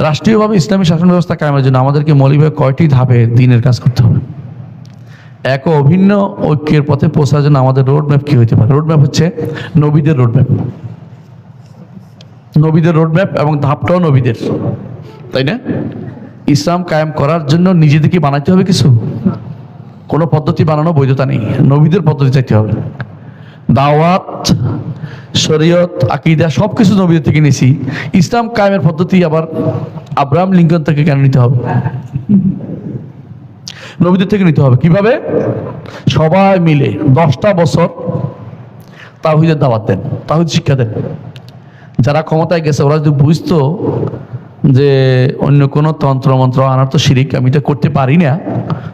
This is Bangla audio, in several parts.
রাষ্ট্রীয়ভাবে ইসলামী শাসন ব্যবস্থা কায়েমের জন্য আমাদেরকে মৌলিকভাবে কয়টি ধাপে দিনের কাজ করতে হবে? এক, অভিন্ন ঐক্যের পথে পৌঁছার জন্য আমাদের রোড ম্যাপ কী হইতে পারে? রোড ম্যাপ হচ্ছে নবীদের রোড ম্যাপ নবীদের রোড ম্যাপ এবং ধাপটাও নবীদের। তাই না? ইসলাম কায়েম করার জন্য নিজেদেরকে বানাইতে হবে কিছু? কোনো পদ্ধতি বানানো বৈধতা নেই। নবীদের পদ্ধতি চাইতে হবে। দাওয়াত শরীয়ত, আকিদা সব কিছু নবীদের থেকে নিয়েছি ইসলাম কায়েমের পদ্ধতি আবার আব্রাহাম লিঙ্কন থেকে কেন নিতে হবে? নবীদের থেকে নিতে হবে। কীভাবে? সবাই মিলে দশটা বছর তাহিদের দাওয়াত দেন তাহিদ শিক্ষা দেন। যারা ক্ষমতায় গেছে, ওরা যদি বুঝতো যে অন্য কোনো তন্ত্র মন্ত্র আনার তো শিরিক, আমি এটা করতে পারি না,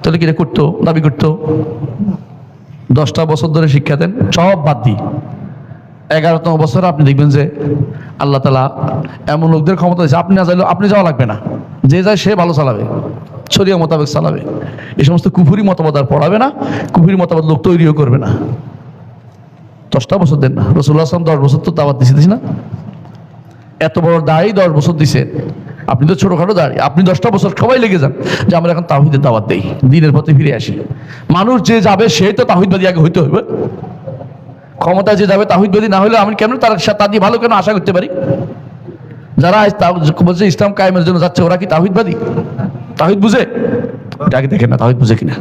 তাহলে কি এটা করতো, দাবি করতো? দশটা বছর ধরে শিক্ষা দেন, সব বাদ দিই। এগারোতম বছর আপনি দেখবেন যে আল্লাহ তালা এমন লোকদের ক্ষমতা দিয়েছে, আপনি না চাইলেও আপনি যাওয়া লাগবে না। যে যায় সে ভালো চালাবে, শরীয় মোতাবেক চালাবে। এ সমস্ত কুফুরি মতামত আর পড়াবে না, কুফুরি মতামত লোক তৈরিও করবে না। দশটা বছর দেন না। রসুল্লাহ আসলাম দশ বছর তো দাওয়াত দিছে না? এত বড় দায়ী দশ বছর দিছে। আপনি তো ছোটখাটো দাঁড়িয়ে আপনি দশটা বছর সবাই লেগে যান যে আমরা এখন তাহিদের দাওয়াত দেই, দিনের পথে ফিরে আসি। মানুষ যে যাবে, সে তো তাহিদবাদী আগে হইতে হবে ক্ষমতায় যে যাবে তাহিদবাদী না হলে আমি কেন তার তা দিয়ে ভালো কেন আশা করতে পারি? যারা বলছে ইসলাম কায়েমের জন্য যাচ্ছে, ওরা কি তাহিদবাদী? তাহিদ বুঝে? আগে দেখে না, তাহিদ বুঝে কিনা।